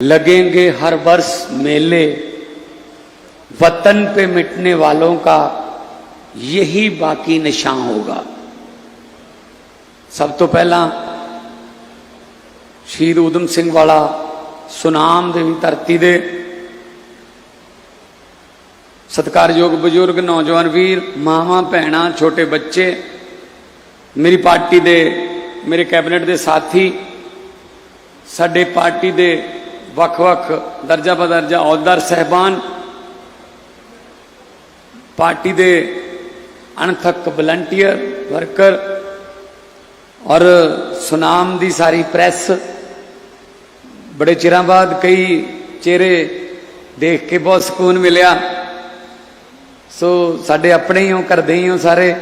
लगेंगे हर वर्ष मेले वतन पे मिटने वालों का यही बाकी निशान होगा ਸਭ ਤੋਂ ਪਹਿਲਾਂ ਸ਼ਹੀਦ ਊਧਮ ਸਿੰਘ ਵਾਲਾ ਸੁਨਾਮ ਦੇਵੀ ਧਰਤੀ ਦੇ ਸਤਿਕਾਰਯੋਗ ਬਜ਼ੁਰਗ ਨੌਜਵਾਨ ਵੀਰ ਮਾਵਾਂ ਭੈਣਾਂ ਛੋਟੇ ਬੱਚੇ ਮੇਰੀ ਪਾਰਟੀ ਦੇ ਮੇਰੇ ਕੈਬਨਿਟ ਦੇ ਸਾਥੀ ਸਾਡੇ ਪਾਰਟੀ ਦੇ ਵੱਖ-ਵੱਖ ਦਰਜਾ ਬਦਰਜਾ ਅਹੁਦੇਦਾਰ ਸਹਿਬਾਨ ਪਾਰਟੀ ਦੇ ਅਣਥੱਕ ਵਲੰਟੀਅਰ, ਵਰਕਰ ਔਰ ਸੁਨਾਮ ਦੀ ਸਾਰੀ ਪ੍ਰੈਸ ਬੜੇ ਚਿਰਾਂ ਬਾਅਦ ਕਈ ਚਿਹਰੇ ਦੇਖ ਕੇ ਬਹੁਤ ਸਕੂਨ ਮਿਲਿਆ। ਸੋ ਸਾਡੇ ਆਪਣੇ ਹੀ ਹੋ ਕਰਦੇ ਹੀ ਹੋ ਸਾਰੇ।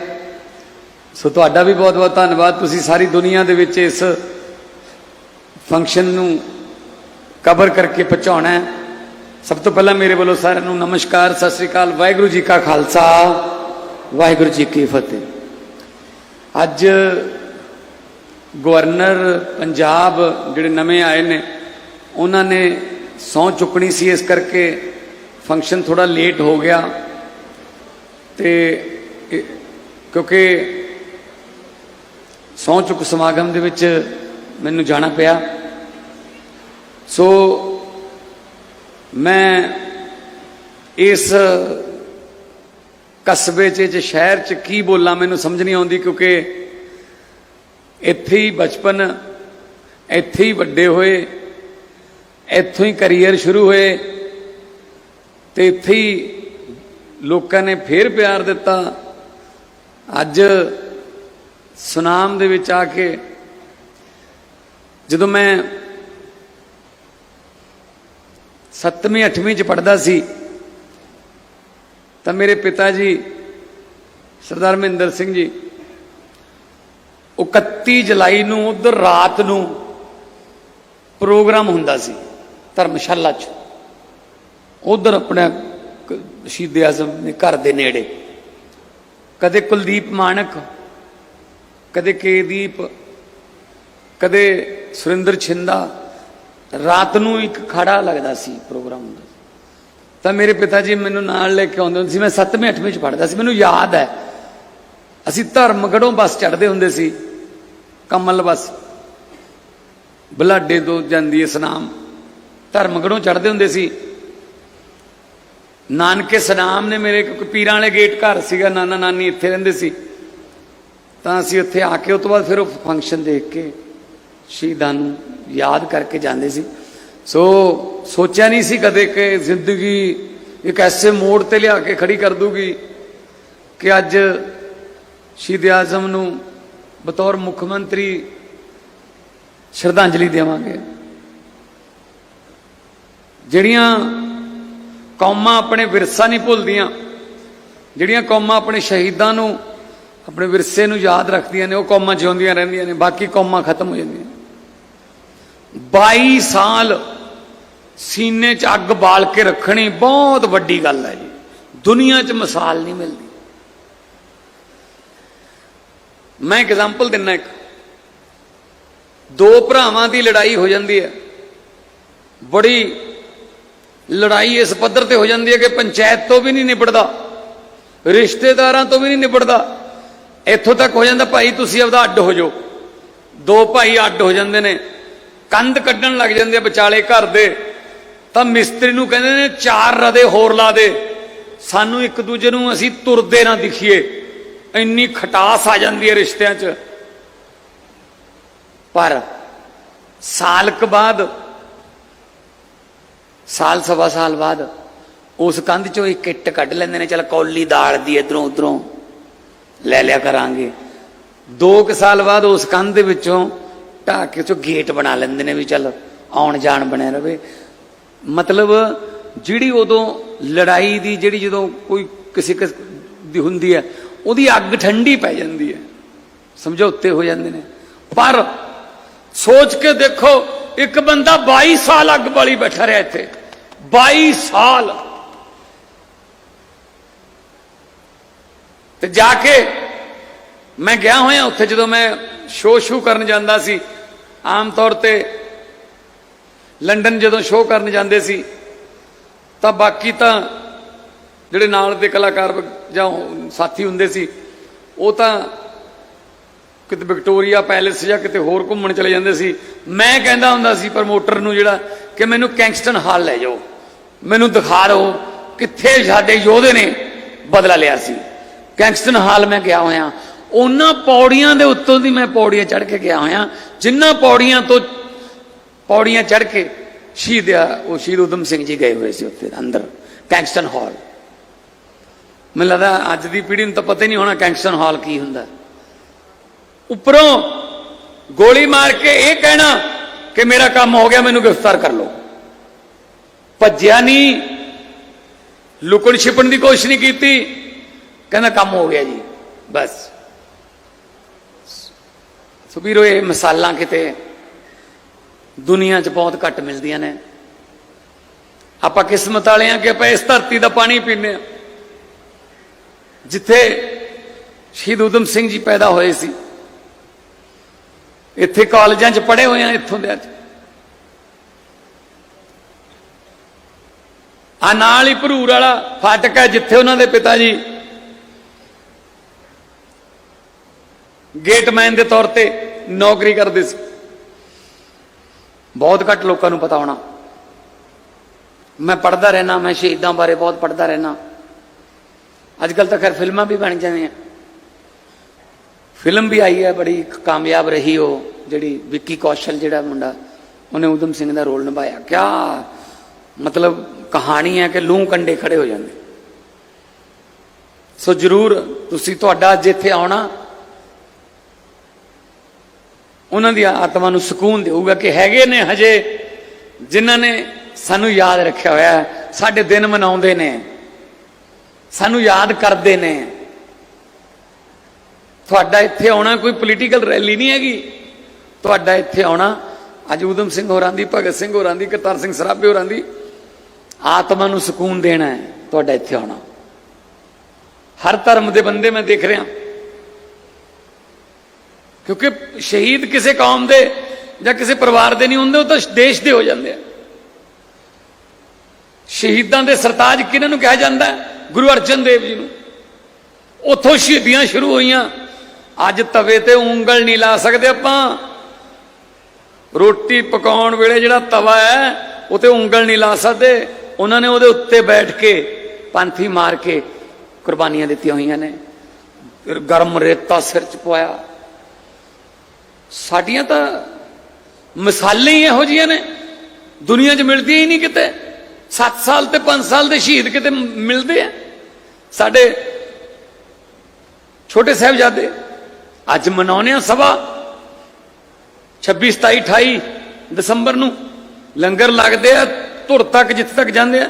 ਸੋ ਤੁਹਾਡਾ ਵੀ ਬਹੁਤ ਬਹੁਤ ਧੰਨਵਾਦ। ਤੁਸੀਂ ਸਾਰੀ ਦੁਨੀਆ ਦੇ ਵਿੱਚ ਇਸ ਫੰਕਸ਼ਨ ਨੂੰ ਕਵਰ ਕਰਕੇ ਪਹੁੰਚਾਉਣਾ ਹੈ। ਸਭ ਤੋਂ ਪਹਿਲਾਂ ਮੇਰੇ ਵੱਲੋਂ ਸਾਰਿਆਂ ਨੂੰ ਨਮਸਕਾਰ, ਸਤਿ ਸ੍ਰੀ ਅਕਾਲ, ਵਾਹਿਗੁਰੂ ਜੀ ਕਾ ਖਾਲਸਾ, ਵਾਹਿਗੁਰੂ ਜੀ ਕੀ ਫਤਿਹ। ਅੱਜ ਗਵਰਨਰ ਪੰਜਾਬ ਜਿਹੜੇ ਨਵੇਂ ਆਏ ਨੇ, ਉਹਨਾਂ ਨੇ ਸਹੁੰ ਚੁੱਕਣੀ ਸੀ, ਇਸ ਕਰਕੇ ਫੰਕਸ਼ਨ ਥੋੜਾ ਲੇਟ ਹੋ ਗਿਆ। ਤੇ ਕਿਉਂਕਿ ਸਹੁੰ ਚੁੱਕ ਸਮਾਗਮ ਦੇ ਵਿੱਚ ਮੈਨੂੰ ਜਾਣਾ ਪਿਆ। ਸੋ ਮੈਂ ਇਸ ਕਸਬੇ 'ਚ ਚ ਸ਼ਹਿਰ 'ਚ ਕੀ ਬੋਲਾਂ ਮੈਨੂੰ ਸਮਝ ਨਹੀਂ ਆਉਂਦੀ ਕਿਉਂਕਿ ਇੱਥੇ ਹੀ ਬਚਪਨ, ਇੱਥੇ ਹੀ ਵੱਡੇ ਹੋਏ, ਇੱਥੋਂ ਹੀ ਕੈਰੀਅਰ ਸ਼ੁਰੂ ਹੋਏ ਤੇ ਇੱਥੇ ਹੀ ਲੋਕਾਂ ਨੇ ਫੇਰ ਪਿਆਰ ਦਿੱਤਾ। ਅੱਜ ਸੁਨਾਮ ਦੇ ਵਿੱਚ ਆ ਕੇ ਜਦੋਂ ਮੈਂ 7ਵੀਂ 8ਵੀਂ ਚ ਪੜਦਾ ਸੀ। ਤਾਂ ਮੇਰੇ ਪਿਤਾ ਜੀ, ਸਰਦਾਰ ਮਹਿੰਦਰ ਸਿੰਘ ਜੀ ਉਹ 31 ਜੁਲਾਈ ਨੂੰ ਉਧਰ ਰਾਤ ਨੂੰ ਪ੍ਰੋਗਰਾਮ ਹੁੰਦਾ ਸੀ, ਧਰਮਸ਼ਾਲਾ 'ਚ। ਉਧਰ ਆਪਣਾ ਕ- ਸ਼ਹੀਦ ਆਜ਼ਮ ਦੇ ਘਰ ਦੇ ਨੇੜੇ। ਕਦੇ ਕੁਲਦੀਪ ਮਾਨਕ ਕਦੇ ਕੇਦੀਪ ਕਦੇ ਸੁਰਿੰਦਰ ਛਿੰਦਾ ਰਾਤ ਨੂੰ ਇੱਕ ਖੜਾ ਲੱਗਦਾ ਸੀ ਪ੍ਰੋਗਰਾਮ ਹੁੰਦਾ ਤਾਂ ਮੇਰੇ ਪਿਤਾ ਜੀ ਮੈਨੂੰ ਨਾਲ ਲੈ ਕੇ ਆਉਂਦੇ ਹੁੰਦੇ ਸੀ। ਮੈਂ 7ਵੀਂ 8ਵੀਂ ਚ ਪੜ੍ਹਦਾ ਸੀ। ਮੈਨੂੰ ਯਾਦ ਹੈ। ਅਸੀਂ ਧਰਮਗੜੋਂ ਬੱਸ ਚੜ੍ਹਦੇ ਹੁੰਦੇ ਸੀ। ਕਮਲ ਬੱਸ। ਬਲਾਡੇ ਤੋਂ ਜਾਂਦੀ ਹੈ ਸਨਾਮ। ਧਰਮਗੜੋਂ ਚੜ੍ਹਦੇ ਹੁੰਦੇ ਸੀ। ਨਾਨਕੇ ਸਨਾਮ ਨੇ ਮੇਰੇ ਇੱਕ ਪੀਰਾਂ ਵਾਲੇ ਗੇਟ ਘਰ ਸੀਗਾ। ਨਾਨਾ ਨਾਨੀ ਇੱਥੇ ਰਹਿੰਦੇ ਸੀ। ਤਾਂ ਅਸੀਂ ਉੱਥੇ ਆ ਕੇ ਉਸ ਤੋਂ ਬਾਅਦ ਫਿਰ ਉਹ ਫੰਕਸ਼ਨ ਦੇਖ ਕੇ ਸ਼ਹੀਦਾਂ ਨੂੰ ਯਾਦ ਕਰਕੇ ਜਾਂਦੇ ਸੀ। ਸੋ ਸੋਚਿਆ ਨਹੀਂ ਸੀ ਕਦੇ ਕਿ ਜ਼ਿੰਦਗੀ ਇੱਕ ਐਸੇ ਮੋੜ ਤੇ ਲਿਆ ਕੇ ਖੜੀ ਕਰ ਦੂਗੀ ਕਿ ਅੱਜ ਸ਼ਹੀਦ ਆਜ਼ਮ ਨੂੰ ਬਤੌਰ ਮੁੱਖ ਮੰਤਰੀ ਸ਼ਰਧਾਂਜਲੀ ਦੇਵਾਂਗੇ। ਜਿਹੜੀਆਂ ਕੌਮਾਂ ਆਪਣੇ ਵਿਰਸਾ ਨਹੀਂ ਭੁੱਲਦੀਆਂ, ਜਿਹੜੀਆਂ ਕੌਮਾਂ ਆਪਣੇ ਸ਼ਹੀਦਾਂ ਨੂੰ, ਆਪਣੇ ਵਿਰਸੇ ਨੂੰ ਯਾਦ ਰੱਖਦੀਆਂ ਨੇ, ਉਹ ਕੌਮਾਂ ਜਿਉਂਦੀਆਂ ਰਹਿੰਦੀਆਂ ਨੇ, ਬਾਕੀ ਕੌਮਾਂ ਖਤਮ ਹੋ ਜਾਂਦੀਆਂ 22 ਸਾਲ ਸੀਨੇ 'ਚ ਅੱਗ ਬਾਲ ਕੇ ਰੱਖਣੀ ਬਹੁਤ ਵੱਡੀ ਗੱਲ ਹੈ ਜੀ। ਦੁਨੀਆ 'ਚ ਮਿਸਾਲ ਨਹੀਂ ਮਿਲਦੀ। ਮੈਂ ਐਗਜ਼ਾਮਪਲ ਦਿੰਨਾ ਇੱਕ। ਦੋ ਭਰਾਵਾਂ ਦੀ ਲੜਾਈ ਹੋ ਜਾਂਦੀ ਹੈ। ਬੜੀ ਲੜਾਈ ਇਸ ਪੱਧਰ ਤੇ ਹੋ ਜਾਂਦੀ ਹੈ ਕਿ ਪੰਚਾਇਤ ਤੋਂ ਵੀ ਨਹੀਂ ਨਿਬੜਦਾ, ਰਿਸ਼ਤੇਦਾਰਾਂ ਤੋਂ ਵੀ ਨਹੀਂ ਨਿਬੜਦਾ। ਇੱਥੋਂ ਤੱਕ ਹੋ ਜਾਂਦਾ, ਭਾਈ, ਤੁਸੀਂ ਆਪਦਾ ਅੱਡ ਹੋ ਜਾਓ। ਦੋ ਭਾਈ ਅੱਡ ਹੋ ਜਾਂਦੇ ਨੇ। ਕੰਧ ਕੱਢਣ ਲੱਗ ਜਾਂਦੇ ਆ ਵਿਚਾਲੇ ਘਰ ਦੇ। ਤਾਂ ਮਿਸਤਰੀ ਨੂੰ ਕਹਿੰਦੇ ਨੇ, ਚਾਰ ਰਦੇ ਹੋਰ ਲਾ ਦੇ। ਸਾਨੂੰ ਇੱਕ ਦੂਜੇ ਨੂੰ ਅਸੀਂ ਤੁਰਦੇ ਨਾ ਦਿਖੀਏ। ਇੰਨੀ ਖਟਾਸ ਆ ਜਾਂਦੀ ਹੈ ਰਿਸ਼ਤਿਆਂ 'ਚ। ਪਰ ਸਾਲ ਕੁ ਬਾਅਦ, ਸਾਲ ਸਵਾ ਸਾਲ ਬਾਅਦ, ਉਸ ਕੰਧ ਚੋਂ ਇੱਕ ਇੱਟ ਕੱਢ ਲੈਂਦੇ ਨੇ, ਚਲ ਕੌਲੀ ਦਾਲ ਦੀ ਇਧਰੋਂ ਉਧਰੋਂ ਲੈ ਲਿਆ ਕਰਾਂਗੇ। ਦੋ ਕੁ ਸਾਲ ਬਾਅਦ ਉਸ ਕੰਧ ਦੇ ਵਿੱਚੋਂ ਢਾਹ ਕੇ ਚੋਂ ਗੇਟ ਬਣਾ ਲੈਂਦੇ ਨੇ ਵੀ ਚੱਲ ਆਉਣ ਜਾਣ ਬਣਿਆ ਰਵੇ। ਮਤਲਬ ਜਿਹੜੀ ਉਦੋਂ ਲੜਾਈ ਦੀ ਜਿਹੜੀ ਜਦੋਂ ਕੋਈ ਕਿਸੇ ਕਿਸ ਦੀ ਹੁੰਦੀ ਹੈ, ਉਹਦੀ ਅੱਗ ਠੰਡੀ ਪੈ ਜਾਂਦੀ ਹੈ। ਸਮਝੌਤੇ ਹੋ ਜਾਂਦੇ ਨੇ। ਪਰ ਸੋਚ ਕੇ ਦੇਖੋ, ਇੱਕ ਬੰਦਾ 22 ਸਾਲ ਅੱਗ ਬਾਲੀ ਬੈਠਾ ਰਿਹਾ ਇੱਥੇ। 22 ਸਾਲ। ਤੇ ਜਾ ਕੇ ਮੈਂ ਗਿਆ ਹੋਇਆ, ਉੱਥੇ ਜਦੋਂ ਮੈਂ ਸ਼ੋਅ ਸ਼ੂ ਕਰਨ ਜਾਂਦਾ ਸੀ ਆਮ ਤੌਰ ਤੇ ਲੰਡਨ ਜਦੋਂ ਸ਼ੋਅ ਕਰਨ ਜਾਂਦੇ ਸੀ, ਤਾਂ ਬਾਕੀ ਤਾਂ ਜਿਹੜੇ ਨਾਲ ਦੇ ਕਲਾਕਾਰ ਜਾਂ ਸਾਥੀ ਹੁੰਦੇ ਸੀ, ਉਹ ਤਾਂ ਕਿਤੇ ਵਿਕਟੋਰੀਆ ਪੈਲੇਸ ਜਾਂ ਕਿਤੇ ਹੋਰ ਘੁੰਮਣ ਚਲੇ ਜਾਂਦੇ ਸੀ। ਮੈਂ ਕਹਿੰਦਾ ਹੁੰਦਾ ਸੀ ਪ੍ਰਮੋਟਰ ਨੂੰ ਜਿਹੜਾ ਕਿ ਮੈਨੂੰ ਕੈਂਗਸਟਨ ਹਾਲ ਲੈ ਜਾਓ, ਮੈਨੂੰ ਦਿਖਾ ਦਿਓ ਕਿੱਥੇ ਸਾਡੇ ਯੋਧੇ ਨੇ ਬਦਲਾ ਲਿਆ ਸੀ। ਕੈਂਗਸਟਨ ਹਾਲ ਮੈਂ ਗਿਆ ਹੋਇਆ। ਉਹਨਾਂ ਪੌੜੀਆਂ ਦੇ ਉੱਤੋਂ ਦੀ ਮੈਂ ਪੌੜੀਆਂ ਚੜ੍ਹ ਕੇ ਗਿਆ ਹੋਇਆ। ਜਿੰਨਾ ਪੌੜੀਆਂ ਤੋਂ ਪੌੜੀਆਂ ਚੜ੍ਹ ਕੇ ਸ਼ਹੀਦ ਆ, ਉਹ ਸ਼ਹੀਦ ਉਦਮ ਸਿੰਘ ਜੀ ਗਏ ਹੋਏ ਸੀ ਉੱਥੇ ਅੰਦਰ, ਕੈਂਗਸਟਨ ਹਾਲ। ਮੈਨੂੰ ਲੱਗਦਾ ਅੱਜ ਦੀ ਪੀੜ੍ਹੀ ਨੂੰ ਤਾਂ ਪਤਾ ਹੀ ਨਹੀਂ ਹੋਣਾ ਕੈਂਗਸਟਨ ਹਾਲ ਕੀ ਹੁੰਦਾ। ਉੱਪਰੋਂ ਗੋਲੀ ਮਾਰ ਕੇ ਇਹ ਕਹਿਣਾ ਕਿ ਮੇਰਾ ਕੰਮ ਹੋ ਗਿਆ, ਮੈਨੂੰ ਗ੍ਰਿਫਤਾਰ ਕਰ ਲਓ। ਭੱਜਿਆ ਨਹੀਂ। ਲੁਕਣ ਛਿਪਣ ਦੀ ਕੋਸ਼ਿਸ਼ ਨਹੀਂ ਕੀਤੀ। ਕਹਿੰਦਾ ਕੰਮ ਹੋ ਗਿਆ ਜੀ। ਬਸ। ਸੋ ਵੀਰੋ, ਇਹ ਮਿਸਾਲਾਂ ਕਿਤੇ ਦੁਨੀਆ 'ਚ ਬਹੁਤ ਘੱਟ ਮਿਲਦੀਆਂ ਨੇ। ਆਪਾਂ ਕਿਸਮਤ ਵਾਲੇ ਆ ਕਿ ਆਪਾਂ ਇਸ ਧਰਤੀ ਦਾ ਪਾਣੀ ਪੀਂਦੇ ਆ ਜਿੱਥੇ ਸ਼ਹੀਦ ਉਦਮ ਸਿੰਘ ਜੀ ਪੈਦਾ ਹੋਏ ਸੀ। ਇੱਥੇ ਕਾਲਜਾਂ 'ਚ ਪੜ੍ਹੇ ਹੋਏ ਆ ਇੱਥੋਂ ਦੇ ਅੱਜ। ਆ ਨਾਲ ਹੀ ਭਰੂਰ ਵਾਲਾ ਫਾਟਕ ਹੈ, ਜਿੱਥੇ ਉਹਨਾਂ ਦੇ ਪਿਤਾ ਜੀ ਗੇਟਮੈਨ ਦੇ ਤੌਰ ਤੇ ਨੌਕਰੀ ਕਰਦੇ ਸੀ। ਬਹੁਤ ਘੱਟ ਲੋਕਾਂ ਨੂੰ ਪਤਾ ਹੋਣਾ। ਮੈਂ ਪੜਦਾ ਰਹਿਣਾ ਮੈਂ ਸ਼ਹੀਦਾਂ ਬਾਰੇ ਬਹੁਤ ਪੜਦਾ ਰਹਿਣਾ ਅੱਜ ਕੱਲ ਤਾਂ ਖੈਰ ਫਿਲਮਾਂ ਵੀ ਬਣ ਜਾਂਦੀਆਂ। ਫਿਲਮ ਵੀ ਆਈ ਹੈ, ਬੜੀ ਕਾਮਯਾਬ ਰਹੀ ਉਹ, ਜਿਹੜੀ ਵਿੱਕੀ ਕੌਸ਼ਲ ਜਿਹੜਾ ਮੁੰਡਾ, ਉਹਨੇ ਉਦਮ ਸਿੰਘ ਦਾ ਰੋਲ ਨਿਭਾਇਆ। ਕਿਆ ਮਤਲਬ ਕਹਾਣੀ ਹੈ ਕਿ ਲੂੰ ਕੰਡੇ ਖੜੇ ਹੋ ਜਾਂਦੇ। ਸੋ ਜਰੂਰ ਤੁਸੀਂ ਤੁਹਾਡਾ ਅੱਜ ਇੱਥੇ ਆਉਣਾ ਉਹਨਾਂ ਦੀ ਆਤਮਾ ਨੂੰ ਸਕੂਨ ਦੇਊਗਾ ਕਿ ਹੈਗੇ ਨੇ ਹਜੇ ਜਿਨ੍ਹਾਂ ਨੇ ਸਾਨੂੰ ਯਾਦ ਰੱਖਿਆ ਹੋਇਆ ਸਾਡੇ ਦਿਨ ਮਨਾਉਂਦੇ ਨੇ। ਸਾਨੂੰ ਯਾਦ ਕਰਦੇ ਨੇ। ਤੁਹਾਡਾ ਇੱਥੇ ਆਉਣਾ ਕੋਈ ਪੋਲੀਟੀਕਲ ਰੈਲੀ ਨਹੀਂ ਹੈਗੀ। ਤੁਹਾਡਾ ਇੱਥੇ ਆਉਣਾ ਅੱਜ ਉਦਮ ਸਿੰਘ ਹੋਰਾਂ ਦੀ, ਭਗਤ ਸਿੰਘ ਹੋਰਾਂ ਦੀ, ਕਰਤਾਰ ਸਿੰਘ ਸਰਾਭੇ ਹੋਰਾਂ ਦੀ ਆਤਮਾ ਨੂੰ ਸਕੂਨ ਦੇਣਾ ਹੈ। ਤੁਹਾਡਾ ਇੱਥੇ ਆਉਣਾ। ਹਰ ਧਰਮ ਦੇ ਬੰਦੇ ਮੈਂ ਦੇਖ ਰਿਹਾ। ਕਿਉਂਕਿ ਸ਼ਹੀਦ ਕਿਸੇ ਕੌਮ ਦੇ ਜਾਂ ਕਿਸੇ ਪਰਿਵਾਰ ਦੇ ਨਹੀਂ ਹੁੰਦੇ, ਉਹ ਤਾਂ ਦੇਸ਼ ਦੇ ਹੋ ਜਾਂਦੇ ਆ। ਸ਼ਹੀਦਾਂ ਦੇ ਸਰਤਾਜ ਕਿਹਨਾਂ ਨੂੰ ਕਿਹਾ ਜਾਂਦਾ? ਗੁਰੂ ਅਰਜਨ ਦੇਵ ਜੀ ਨੂੰ। ਉੱਥੋਂ ਸ਼ਹੀਦੀਆਂ ਸ਼ੁਰੂ ਹੋਈਆਂ। ਅੱਜ ਤਵੇ ਤੇ ਉਂਗਲ ਨਹੀਂ ਲਾ ਸਕਦੇ ਆਪਾਂ। ਰੋਟੀ ਪਕਾਉਣ ਵੇਲੇ ਜਿਹੜਾ ਤਵਾ ਹੈ ਉਤੇ ਉਂਗਲ ਨਹੀਂ ਲਾ ਸਕਦੇ। ਉਹਨਾਂ ਨੇ ਉਹਦੇ ਉੱਤੇ ਬੈਠ ਕੇ ਪੰਥੀ ਮਾਰ ਕੇ ਕੁਰਬਾਨੀਆਂ ਦਿੱਤੀਆਂ ਹੋਈਆਂ ਨੇ। ਗਰਮ ਰੇਤਾ ਸਿਰ ਚ ਪਵਾਇਆ। ਸਾਡੀਆਂ ਤਾਂ ਮਿਸਾਲਾਂ ਹੀ ਇਹੋ ਜੀਆਂ ਨੇ। ਦੁਨੀਆ 'ਚ ਮਿਲਦੀਆਂ ਹੀ ਨਹੀਂ ਕਿਤੇ। 7 ਸਾਲ ਤੇ 5 ਸਾਲ ਦੇ ਸ਼ਹੀਦ ਕਿਤੇ ਮਿਲਦੇ ਆ। ਸਾਡੇ ਛੋਟੇ ਸਾਹਿਬਜ਼ਾਦੇ ਅੱਜ ਮਨਾਉਨੇ ਆ ਸਭਾ 26 27 28 ਦਸੰਬਰ ਨੂੰ। ਲੰਗਰ ਲੱਗਦੇ ਆ, ਧੁਰ ਤੱਕ, ਜਿੱਥੇ ਤੱਕ ਜਾਂਦੇ ਆ।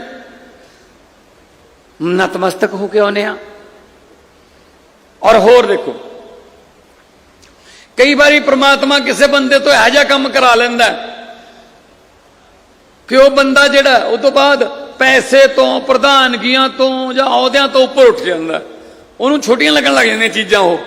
ਨਤਮਸਤਕ ਹੋ ਕੇ ਆਉਨੇ ਆ। ਔਰ ਹੋਰ ਦੇਖੋ ਕਈ ਵਾਰੀ ਪ੍ਰਮਾਤਮਾ ਕਿਸੇ ਬੰਦੇ ਤੋਂ ਇਹੋ ਜਿਹਾ ਕੰਮ ਕਰਾ ਲੈਂਦਾ ਕਿ ਉਹ ਬੰਦਾ ਜਿਹੜਾ, ਉਹ ਤੋਂ ਬਾਅਦ ਪੈਸੇ ਤੋਂ, ਪ੍ਰਧਾਨਗੀਆਂ ਤੋਂ ਜਾਂ ਅਹੁਦਿਆਂ ਤੋਂ ਉੱਪਰ ਉੱਠ ਜਾਂਦਾ ਉਹਨੂੰ ਛੋਟੀਆਂ ਲੱਗਣ ਲੱਗ ਜਾਂਦੀਆਂ ਚੀਜ਼ਾਂ ਉਹ।